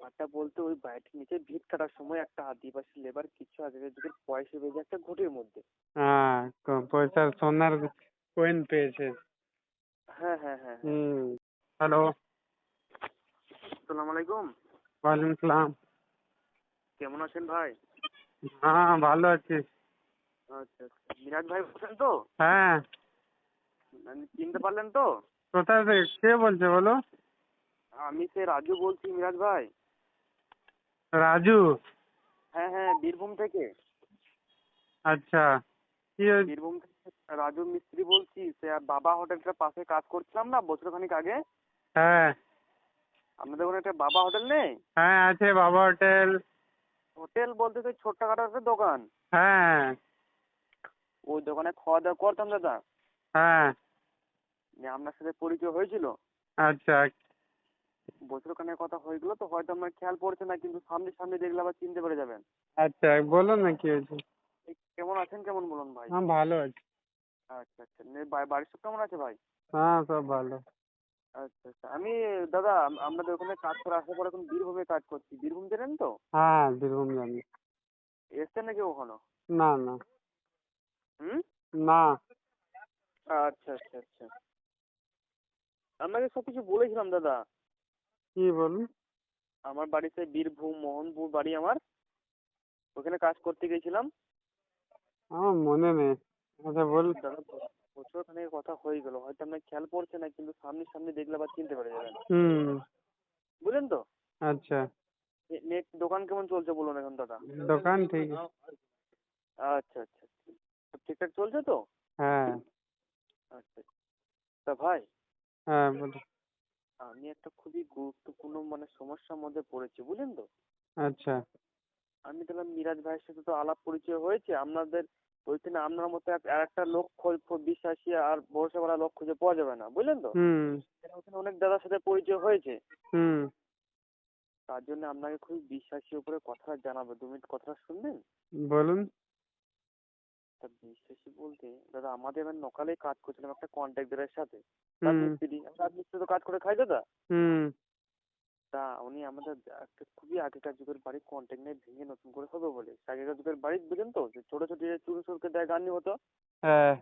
ব্যাপারটা বলতে ওই বাড়িটির নিচে ভিত কাটার সময় একটা আদিবাসী লেবার কিছু আগেকার যুগের পয়সা বেজে একটা ঘুটের মধ্যে। হ্যাঁ পয়সার সোনার কয়েন পেয়েছে। হ্যাঁ হ্যাঁ হ্যাঁ হ্যাঁ। হুম হ্যালো আসসালামু আলাইকুম। ওয়ালাইকুম সালাম। কেমন আছেন ভাই? হ্যাঁ ভালো আছি। আচ্ছা আচ্ছা। মিরাজ ভাই বলছেন তো? হ্যাঁ। মানে চিনতে পারলেন তো? কোথায় থেকে? কে বলছে বলো? আমি সে রাজু বলছি মিরাজ ভাই। রাজু? হ্যাঁ হ্যাঁ বীরভূম থেকে। আচ্ছা। কি? বীরভূম থেকে রাজু মিস্ত্রি বলছি সে আর বাবা হোটেলটার পাশে কাজ করছিলাম না বছরখানিক আগে। হ্যাঁ। আপনাদের ওখানে একটা বাবা হোটেল নেই? হ্যাঁ আছে বাবা হোটেল। হোটেল বলতে তো ছোট্টখাটো একটা দোকান। হ্যাঁ। ওই দোকানে খাওয়া দাওয়া করতাম দাদা। হ্যাঁ। আপনার সাথে পরিচয় হয়েছিল। আচ্ছা বছরখানের কথা হয়ে গেলো তো হয়তো আপনার খেয়াল পড়ছে না কিন্তু সামনে সামনে দেখলে আবার চিনতে পেরে যাবেন। আচ্ছা বলো না কি হয়েছে? কেমন আছেন কেমন বলুন ভাই? হ্যাঁ ভালো আছি। আচ্ছা আচ্ছা। বাড়ির সব কেমন আছে ভাই? হ্যাঁ সব ভালো। আচ্ছা আচ্ছা। আমি দাদা আম- আপনাদের ওখানে কাজ করে আসার পর এখন বীরভূমে কাজ করছি। বীরভূম জানেন তো? হ্যাঁ বীরভূম জানি। এসছেন নাকি ওখানে না না। হুম? না। আচ্ছা আচ্ছা আচ্ছা। আপনাকে সব কিছু বলেছিলাম দাদা। কি বলুন? আমার বাড়িতে বীরভূম মোহনপুর বাড়ি আমার। ওখানে কাজ করতে গেছিলাম। আমার মনে নেই। আচ্ছা বল। দাদা বছর খানেক কথা হয়ে গেল। হয়তো আপনার খেয়াল পড়ছে না কিন্তু সামনে সামনে দেখলে আবার চিনতে পেরে যাবেন হুম। বুঝলেন তো? আচ্ছা। নেট দোকান কেমন চলছে বলুন এখন দাদা? দোকান ঠিক। আচ্ছা আচ্ছা ঠিকঠাক চলছে তো? হ্যাঁ। আচ্ছা তা ভাই হ্যাঁ বলো আমি একটা খুবই গুরুত্বপূর্ণ মানে সমস্যার মধ্যে পড়েছি বুঝলেন তো? আচ্ছা। আমি তাহলে মিরাজ ভাইয়ের সাথে তো আলাপ পরিচয় হয়েছে আপনাদের ওইখানে আপনার মতো আর একটা লোক বিশ্বাসী আর ভরসাওয়ালা লোক খুঁজে পাওয়া যাবে না বুঝলেন তো? হুম। ওখানে অনেক দাদার সাথে পরিচয় হয়েছে। হুম। তার জন্য আপনাকে খুব বিশ্বাসী উপরে কথা জানাব দু মিনিট কথা শুনবেন? বলুন। বিশ্বাসী বলতে দাদা আমাদের এবার নকালেই কাজ করছিলাম একটা কন্ট্রাক্টরের সাথে। তার হুম। মিস্ত্রি তার মিস্ত্রি তো কাজ করে খাই দাদা। তা উনি আমাদের একটা খুবই আগেকার যুগের বাড়ি কন্ট্যাক্ট নিয়ে ভেঙে নতুন করে হবে বলে। আগেকার যুগের বাড়ি বুঝলেন তো? যে ছোট ছোট যে চুরু চুরকে দেয় গান্নি হতো। হ্যাঁ।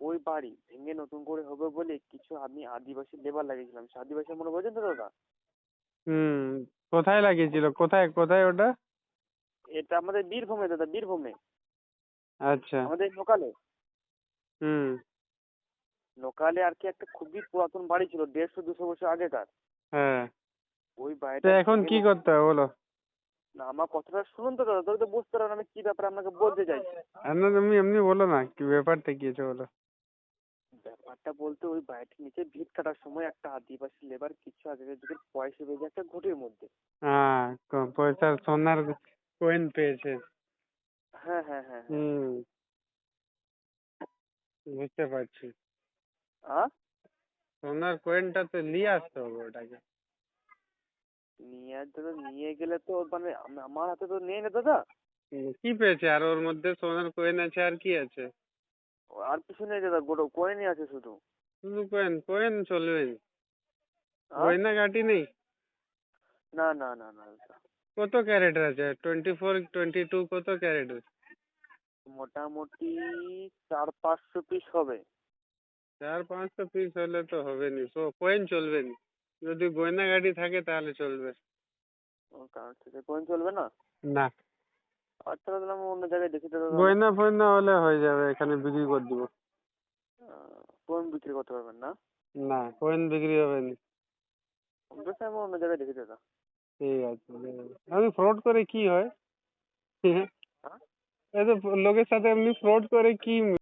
ওই বাড়ি ভেঙে নতুন করে হবে বলে কিছু আমি আদিবাসী লেবার লাগিয়েছিলাম। সে আদিবাসী মনে বোঝেন তো দাদা? হুম কোথায় লাগিয়েছিল? কোথায় কোথায় ওটা? এটা আমাদের বীরভূমে দাদা বীরভূমে। আচ্ছা। আমাদের লোকালে। হুম। লোকালে আর কি একটা খুবই পুরাতন বাড়ি ছিল দেড়শো দুশো বছর আগেকার। হ্যাঁ। ওই বাড়িটা এখন কি করতে হবে বলো? না আমার কথাটা শুনুন তো দাদা তবে তো বুঝতে পারবেন আমি কি ব্যাপারে আপনাকে বলতে চাইছি। এমনি তুমি এমনি বলো না কি ব্যাপারটা কি আছে বলো? ব্যাপারটা বলতে ওই বাড়িটির নিচে ভিত কাটার সময় একটা আদিবাসী লেবার কিছু আগেকার যুগের পয়সা বেজে একটা ঘুটের মধ্যে। হ্যাঁ পয়সার সোনার কয়েন পেয়েছে। হ্যাঁ হ্যাঁ হ্যাঁ হ্যাঁ। হুম। বুঝতে পারছি। সোনার কয়েনটা তো নিয়ে আসতে হবে ওটাকে। নিয়ে দাদা নিয়ে গেলে তো মানে আমার হাতে তো নেই না দাদা। কি পেয়েছে? আর ওর মধ্যে সোনার কয়েন আছে আর কি আছে? আর কিছু নেই দাদা গোটো কয়েনই আছে শুধু। শুধু কয়েন কয়েন চলবে। না গয়না নেই? না না না না কত ক্যারেটের আছে? টোয়েন্টি ফোর টোয়েন্টি টু কত ক্যারেটের? মোটামুটি চার পাঁচশো পিস হবে। চার পাঁচশো পিস হলে তো হবে নি তো কয়েন চলবে না। যদি গয়না গাড়ি থাকে তাহলে চলবে। কয়েন চলবে না? না। আচ্ছা দাদা আমি অন্য জায়গায় দেখি গয়না ফয়না হলে হয়ে যাবে এখানে বিক্রি করে দিব। কয়েন বিক্রি করতে পারবেন না? না কয়েন বিক্রি হবে না। আমি অন্য জায়গায় দেখি দাদা ঠিক আছে আমি ফ্রড করে কি হয়? হ্যাঁ? এই তো লোকের সাথে এমনি ফ্রড করে কি